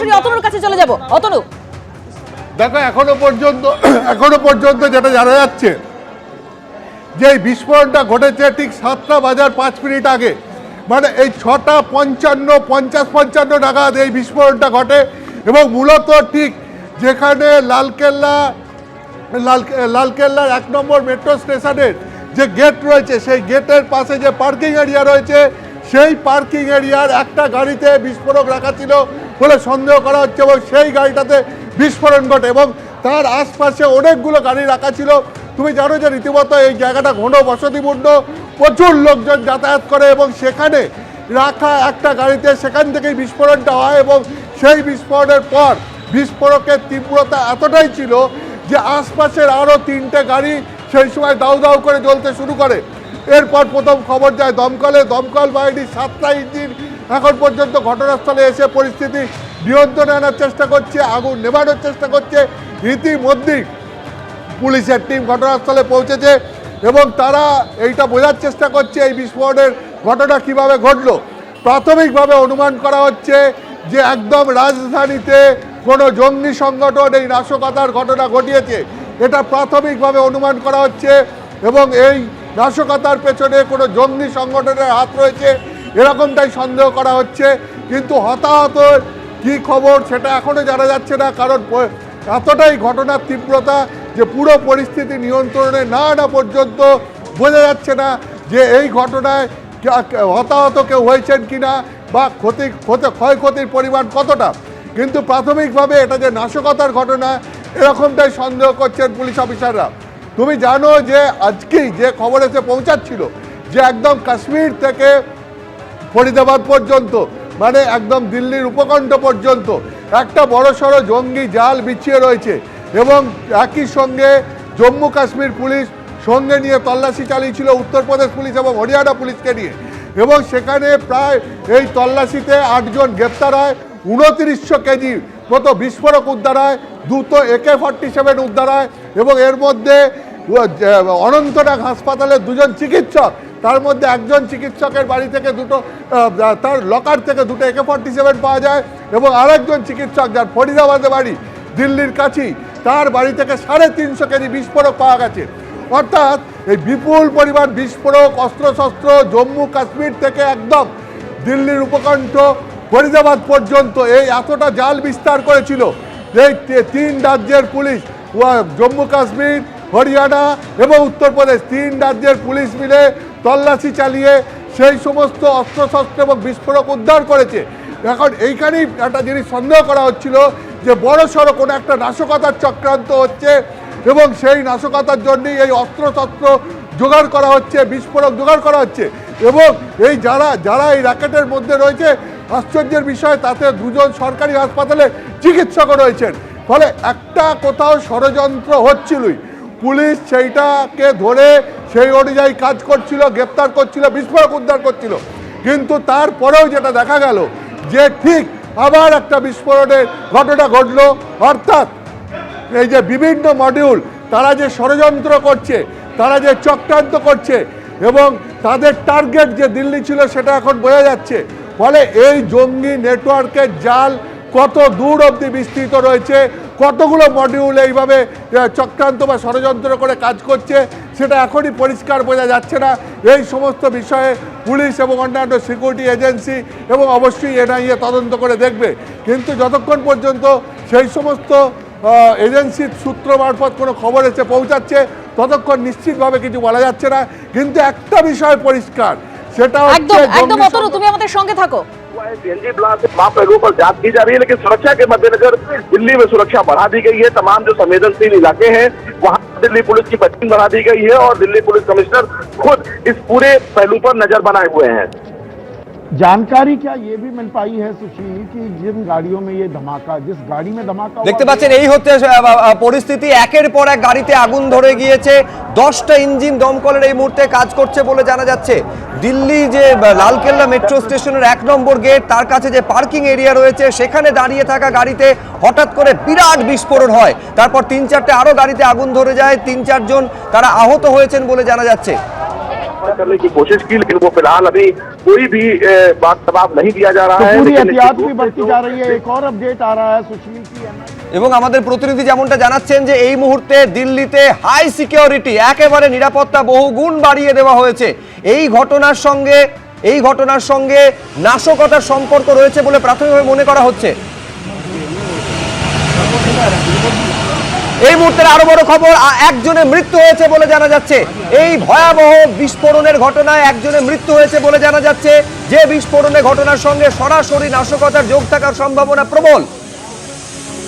সরাসরি অতনুর কাছে চলে যাব। অতনু। দেখো, এখনও পর্যন্ত এখনও পর্যন্ত যেটা জানা যাচ্ছে, যে বিস্ফোরণটা ঘটেছে ঠিক সাতটা বাজার পাঁচ মিনিট আগে। মানে এই ছটা পঞ্চান্ন, পঞ্চাশ পঞ্চান্ন নাগাদ এই বিস্ফোরণটা ঘটে এবং মূলত ঠিক যেখানে লালকেল্লা লাল লালকেল্লার এক নম্বর মেট্রো স্টেশনের যে গেট রয়েছে, সেই গেটের পাশে যে পার্কিং এরিয়া রয়েছে, সেই পার্কিং এরিয়ার একটা গাড়িতে বিস্ফোরক রাখা ছিল। বলে সন্দেহ করা হচ্ছে এবং সেই গাড়িটাতে বিস্ফোরণ ঘটে এবং তার আশপাশে অনেকগুলো গাড়ি রাখা ছিল। তুমি জানো যে রীতিমতো এই জায়গাটা ঘন বসতিপূর্ণ, প্রচুর লোকজন যাতায়াত করে এবং সেখানে রাখা একটা গাড়িতে সেখান থেকেই বিস্ফোরণটা হয় এবং সেই বিস্ফোরণের পর বিস্ফোরকের তীব্রতা এতটাই ছিল যে আশপাশের আরও তিনটে গাড়ি সেই সময় দাউ দাউ করে জ্বলতে শুরু করে। এরপর প্রথম খবর যায় দমকলে। দমকল বাহিনী সাতটা ইঞ্জিন এখন পর্যন্ত ঘটনাস্থলে এসে পরিস্থিতি নিয়ন্ত্রণে আনার চেষ্টা করছে, আগুন নেভানোর চেষ্টা করছে। ইতিমধ্যেই পুলিশের টিম ঘটনাস্থলে পৌঁছেছে এবং তারা এইটা বোঝার চেষ্টা করছে এই বিস্ফোরণের ঘটনা কীভাবে ঘটলো। প্রাথমিকভাবে অনুমান করা হচ্ছে যে একদম রাজধানীতে কোনো জঙ্গি সংগঠন এই নাশকতার ঘটনা ঘটিয়েছে। এটা প্রাথমিকভাবে অনুমান করা হচ্ছে এবং এই নাশকতার পেছনে কোনো জঙ্গি সংগঠনের হাত রয়েছে, এরকমটাই সন্দেহ করা হচ্ছে। কিন্তু হতাহত কি খবর সেটা এখনও জানা যাচ্ছে না, কারণ এতটাই ঘটনার তীব্রতা যে পুরো পরিস্থিতি নিয়ন্ত্রণে না আনা পর্যন্ত বোঝা যাচ্ছে না যে এই ঘটনায় কে- কে- হতাহত কেউ হয়েছেন কিনা বা ক্ষতি ক্ষতি, ক্ষয়ক্ষতির পরিমাণ কতটা। কিন্তু প্রাথমিকভাবে এটা যে নাশকতার ঘটনা, এরকমটাই সন্দেহ করছেন পুলিশ অফিসাররা। তুমি জানো যে আজকেই যে খবর এসে পৌঁছাচ্ছিল যে একদম কাশ্মীর থেকে ফরিদাবাদ পর্যন্ত মানে একদম দিল্লির উপকণ্ঠ পর্যন্ত, একটা বড়সড় জঙ্গি জাল বিছিয়ে রয়েছে এবং একই সঙ্গে জম্মু কাশ্মীর পুলিশ সঙ্গে নিয়ে তল্লাশি চালিয়েছিল উত্তরপ্রদেশ পুলিশ এবং হরিয়ানা পুলিশকে নিয়ে। এবং সেখানে প্রায় এই তল্লাশিতে আটজন গ্রেপ্তার হয়, উনত্রিশশো কেজি মতো বিস্ফোরক উদ্ধার হয়, দুটো একে ফর্টি সেভেন উদ্ধার হয় এবং এর মধ্যে অনন্তনাগ হাসপাতালের দুজন চিকিৎসক, তার মধ্যে একজন চিকিৎসকের বাড়ি থেকে দুটো তার লকার থেকে দুটো একে ফর্টি সেভেন পাওয়া যায় এবং আরেকজন চিকিৎসক যার ফরিদাবাদে বাড়ি, দিল্লির কাছেই, তার বাড়ি থেকে সাড়ে তিনশো কেজি বিস্ফোরক পাওয়া গেছে। অর্থাৎ এই বিপুল পরিমাণ বিস্ফোরক, অস্ত্রশস্ত্র জম্মু কাশ্মীর থেকে একদম দিল্লির উপকণ্ঠ ফরিদাবাদ পর্যন্ত এই এতটা জাল বিস্তার করেছিল। এই তিন রাজ্যের পুলিশ জম্মু কাশ্মীর, হরিয়ানা এবং উত্তরপ্রদেশ তিন রাজ্যের পুলিশ মিলে তল্লাশি চালিয়ে সেই সমস্ত অস্ত্রশস্ত্র এবং বিস্ফোরক উদ্ধার করেছে। এখন এইখানেই একটা জিনিস সন্দেহ করা হচ্ছিল যে বড় সড়ো কোনো একটা নাশকতার চক্রান্ত হচ্ছে এবং সেই নাশকতার জন্যই এই অস্ত্রশস্ত্র জোগাড় করা হচ্ছে, বিস্ফোরক জোগাড় করা হচ্ছে এবং এই যারা যারা এই র্যাকেটের মধ্যে রয়েছে, আশ্চর্যের বিষয়, তাতে দুজন সরকারি হাসপাতালে চিকিৎসকও রয়েছেন। ফলে একটা কোথাও ষড়যন্ত্র হচ্ছিলই। পুলিশ সেইটাকে ধরে সেই অনুযায়ী কাজ করছিল, গ্রেপ্তার করছিল, বিস্ফোরক উদ্ধার করছিল। কিন্তু তারপরেও যেটা দেখা গেল যে ঠিক আবার একটা বিস্ফোরণের ঘটনা ঘটলো। অর্থাৎ এই যে বিভিন্ন মডিউল তারা যে ষড়যন্ত্র করছে, তারা যে চক্রান্ত করছে এবং তাদের টার্গেট যে দিল্লি ছিল সেটা এখন বোঝা যাচ্ছে। ফলে এই জঙ্গি নেটওয়ার্কের জাল কত দূর অবধি বিস্তৃত রয়েছে কতগুলো মডিউল এইভাবে চক্রান্ত বা ষড়যন্ত্র করে কাজ করছে সেটা এখনই পরিষ্কার বোঝা যাচ্ছে না। এই সমস্ত বিষয়ে পুলিশ এবং অন্যান্য সিকিউরিটি এজেন্সি এবং অবশ্যই এনআইএ তদন্ত করে দেখবে। কিন্তু যতক্ষণ পর্যন্ত সেই সমস্ত এজেন্সির সূত্র মারফত কোনো খবর এসে পৌঁছাচ্ছে ততক্ষণ নিশ্চিতভাবে কিছু বলা যাচ্ছে না। কিন্তু একটা বিষয় পরিষ্কার সেটা একদম হচ্ছে একদম তুমি আমাদের সঙ্গে থাকো। हुआ है। सीएनजी ब्लास्ट वहाँ पहलू पर जाँच की जा रही है, लेकिन सुरक्षा के मद्देनजर दिल्ली में सुरक्षा बढ़ा दी गई है। तमाम जो संवेदनशील इलाके हैं, वहाँ दिल्ली पुलिस की बच्ची बढ़ा दी गई है और दिल्ली पुलिस कमिश्नर खुद इस पूरे पहलू पर नज़र बनाए हुए हैं। जानकारी क्या ये भी मिल पाई है सुशील कि जिन गाड़ियों में ये धमाका जिस गाड़ी में धमाका हुआ, দেখতে পাচ্ছেন এই হচ্ছে আহ, আহ, পরিস্থিতি একের পর এক গাড়িতে আগুন ধরে গিয়েছে দশটা ইঞ্জিন দমকলের এই মুহূর্তে কাজ করছে বলে জানা যাচ্ছে দিল্লি যে আহ, লালকেল্লা মেট্রো স্টেশনের এক নম্বর গেট তার কাছে যে পার্কিং এরিয়া রয়েছে সেখানে দাঁড়িয়ে থাকা গাড়িতে হঠাৎ করে বিরাট বিস্ফোরণ হয় তারপর তিন চারটে আরও গাড়িতে আগুন ধরে যায় তিন চারজন তারা আহত হয়েছেন বলে জানা যাচ্ছে करने की कोशिश की लेकिन वो फिलहाल अभी कोई भी ए, बात जवाब नहीं दिया जा रहा तो है पूरी लेकिन एहतियात निश्चित भी रूप से बढ़ती जो- जा रही है एक और अपडेट आ रहा है सुशील की এবং আমাদের প্রতিনিধি যেমনটা জানাচ্ছেন যে এই মুহূর্তে দিল্লিতে হাই সিকিউরিটি একেবারে নিরাপত্তা বহু গুণ বাড়িয়ে দেওয়া হয়েছে এই ঘটনার সঙ্গে এই ঘটনার সঙ্গে নাশকতার সম্পর্ক রয়েছে বলে প্রাথমিকভাবে মনে করা হচ্ছে এই মুহূর্তের আরও বড় খবর একজনের মৃত্যু হয়েছে বলে জানা যাচ্ছে। এই ভয়াবহ বিস্ফোরণের ঘটনায় একজনের মৃত্যু হয়েছে বলে জানা যাচ্ছে। যে বিস্ফোরণের ঘটনার সঙ্গে সরাসরি নাশকতার যোগ থাকার সম্ভাবনা প্রবল।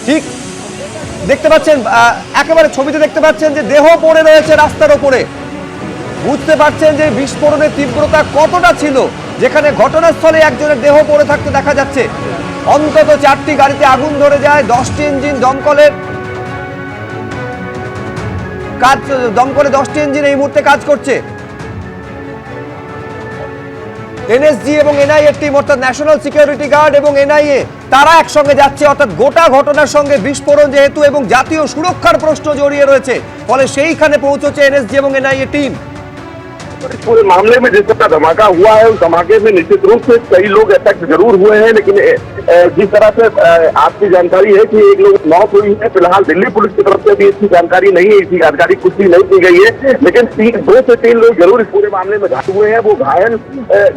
ঠিক দেখতে পাচ্ছেন একেবারে ছবিতে দেখতে পাচ্ছেন যে দেহ পড়ে রয়েছে রাস্তার ওপরে। বুঝতে পারছেন যে বিস্ফোরণের তীব্রতা কতটা ছিল, যেখানে ঘটনাস্থলে একজনের দেহ পড়ে থাকতে দেখা যাচ্ছে। অন্তত চারটি গাড়িতে আগুন ধরে যায়, দশটি ইঞ্জিন দমকলের কাজ দমকলে দশটি ইঞ্জিন এই মুহূর্তে কাজ করছে এনএসজি এবং এনআইএ টিম অর্থাৎ ন্যাশনাল সিকিউরিটি গার্ড এবং এনআইএ তারা একসঙ্গে যাচ্ছে অর্থাৎ গোটা ঘটনার সঙ্গে বিস্ফোরণ যেহেতু এবং জাতীয় সুরক্ষার প্রশ্ন জড়িয়ে রয়েছে ফলে সেইখানে পৌঁছেছে এনএসজি এবং এনআইএ টিম इस पूरे मामले में जिस तरह धमाका हुआ है उस धमाके में निश्चित रूप से कई लोग अफेक्ट जरूर हुए हैं लेकिन ए, ए, जिस तरह से आपकी जानकारी है कि एक लोग मौत हुई है, फ़िलहाल दिल्ली पुलिस की तरफ़ से भी इसकी जानकारी नहीं है, इसकी जानकारी कुछ भी नहीं दी गई है, लेकिन तीन, दो से तीन लोग ज़रूर इस पूरे मामले में घायल हुए हैं, वो घायल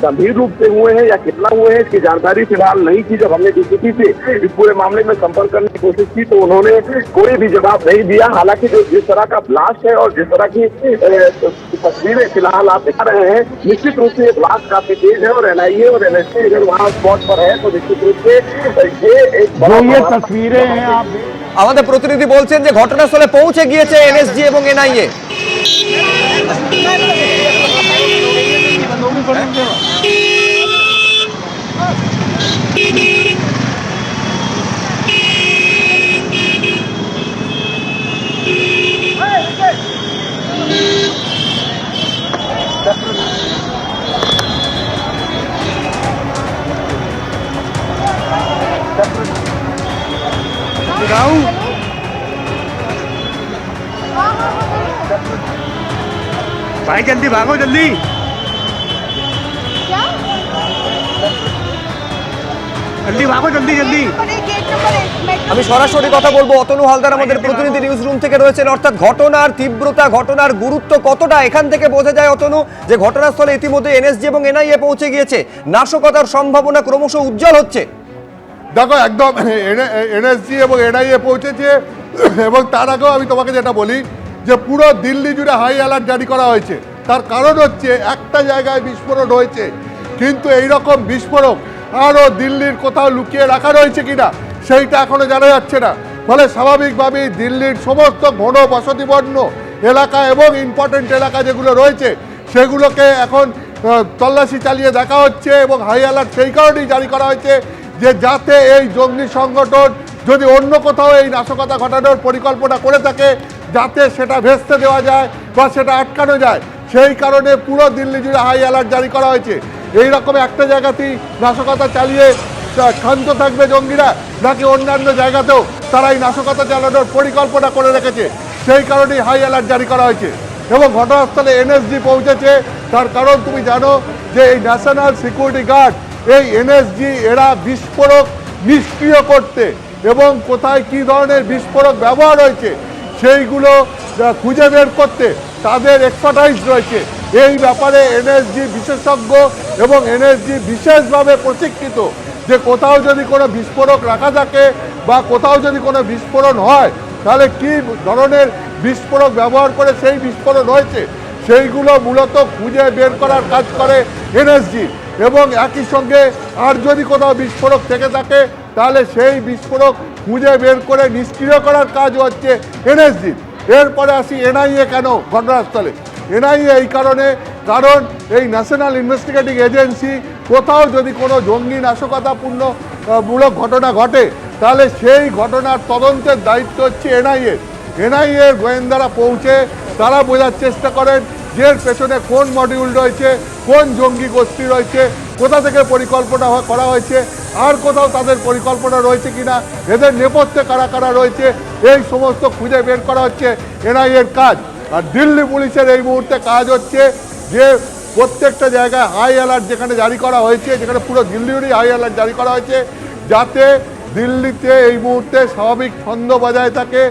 गंभीर रूप से हुए हैं या कितना हुए हैं, इसकी जानकारी फ़िलहाल नहीं थी। जब हमने डीसीपी से इस पूरे मामले में संपर्क करने की कोशिश की तो उन्होंने कोई भी जवाब नहीं दिया। हालाँकि जो, जिस तरह का ब्लास्ट है और जिस तरह की तस्वीरें फ़िलहाल आप दिखा रहे हैं, निश्चित रूप से ये ब्लास्ट काफ़ी तेज है और एनआईए और एनएसए अगर वहाँ स्पॉट पर है तो निश्चित रूप से আমাদের প্রতিনিধি বলছেন যে ঘটনাস্থলে পৌঁছে গিয়েছে এনএসজি এবং এনআইএ Thank you. भाई जल्दी भागो जल्दी जल्दी भागो जल्दी जल्दी আমি সরাসরি কথা বলবো অতনু হালদার আমাদের প্রতিনিধি নিউজ রুম থেকে রয়েছেন অর্থাৎ ঘটনার তীব্রতা ঘটনার গুরুত্ব কতটা এখান থেকে বোঝা যায় অতনু যে ঘটনাস্থলে ইতিমধ্যে এনএসজি এবং এনআইএ পৌঁছে গিয়েছে নাশকতার সম্ভাবনা ক্রমশ উজ্জ্বল হচ্ছে দেখো, একদম এনএসজি এবং এনআইএ পৌঁছেছে, এবং তার আগেও আমি তোমাকে যেটা বলি যে পুরো দিল্লি জুড়ে হাই অ্যালার্ট জারি করা হয়েছে। তার কারণ হচ্ছে একটা জায়গায় বিস্ফোরণ হয়েছে, কিন্তু এই রকম বিস্ফোরক আরও দিল্লির কোথাও লুকিয়ে রাখা রয়েছে কিনা, সেইটা এখনও জানা যাচ্ছে না। ফলে স্বাভাবিকভাবেই দিল্লির সমস্ত ঘন বসতিবর্ণ এলাকা এবং ইম্পর্টেন্ট এলাকা যেগুলো রয়েছে, সেগুলোকে এখন তল্লাশি চালিয়ে দেখা হচ্ছে এবং হাই অ্যালার্ট সেই কারণেই জারি করা হয়েছে যে যাতে এই জঙ্গি সংগঠন যদি অন্য কোথাও এই নাশকতা ঘটানোর পরিকল্পনা করে থাকে, যাতে সেটা ভেস্তে দেওয়া যায় বা সেটা আটকানো যায়, সেই কারণে পুরো দিল্লি জুড়ে হাই অ্যালার্ট জারি করা হয়েছে। এই রকম একটা জায়গাতেই নাশকতা চালিয়ে ক্ষান্ত থাকবে জঙ্গিরা, নাকি অন্যান্য জায়গাতেও তারা এই নাশকতা চালানোর পরিকল্পনা করে রেখেছে, সেই কারণেই হাই অ্যালার্ট জারি করা হয়েছে। এবং ঘটনাস্থলে এনএসজি পৌঁছেছে, তার কারণ তুমি জানো যে এই ন্যাশনাল সিকিউরিটি গার্ড এই এনএসজি এরা বিস্ফোরক নিষ্ক্রিয় করতে এবং কোথায় কি ধরনের বিস্ফোরক ব্যবহার হয়েছে, সেইগুলো খুঁজে বের করতে তাদের এক্সপার্টাইজ রয়েছে। এই ব্যাপারে এনএসজি বিশেষজ্ঞ এবং এনএসজি বিশেষভাবে প্রশিক্ষিত যে কোথাও যদি কোনো বিস্ফোরক রাখা থাকে বা কোথাও যদি কোনো বিস্ফোরণ হয়, তাহলে কি ধরনের বিস্ফোরক ব্যবহার করে সেই বিস্ফোরণ হয়েছে, সেইগুলো মূলত খুঁজে বের করার কাজ করে এনএসজি। এবং একই সঙ্গে আর যদি কোথাও বিস্ফোরক থেকে থাকে, তাহলে সেই বিস্ফোরক খুঁজে বের করে নিষ্ক্রিয় করার কাজ হচ্ছে এনএসজি এরপরে আসি এনআইএ কেন ঘটনাস্থলে? এনআইএ এই কারণে, কারণ এই ন্যাশনাল ইনভেস্টিগেটিং এজেন্সি কোথাও যদি কোনো জঙ্গি নাশকতাপূর্ণ মূলক ঘটনা ঘটে, তাহলে সেই ঘটনার তদন্তের দায়িত্ব হচ্ছে এনআইএ এনআইএর গোয়েন্দারা পৌঁছে, তারা বোঝার চেষ্টা করেন এর পেছনে কোন মডিউল রয়েছে, কোন জঙ্গি গোষ্ঠী রয়েছে, কোথা থেকে পরিকল্পনা করা হয়েছে, আর কোথাও তাদের পরিকল্পনা রয়েছে কিনা, এদের নেপথ্যে কারা কারা রয়েছে, এই সমস্ত খুঁজে বের করা হচ্ছে এনআইএর কাজ। আর দিল্লি পুলিশের এই মুহূর্তে কাজ হচ্ছে যে প্রত্যেকটা জায়গায় হাই অ্যালার্ট যেখানে জারি করা হয়েছে, যেখানে পুরো দিল্লিরই হাই অ্যালার্ট জারি করা হয়েছে, যাতে দিল্লিতে এই মুহূর্তে স্বাভাবিক ছন্দ বজায় থাকে।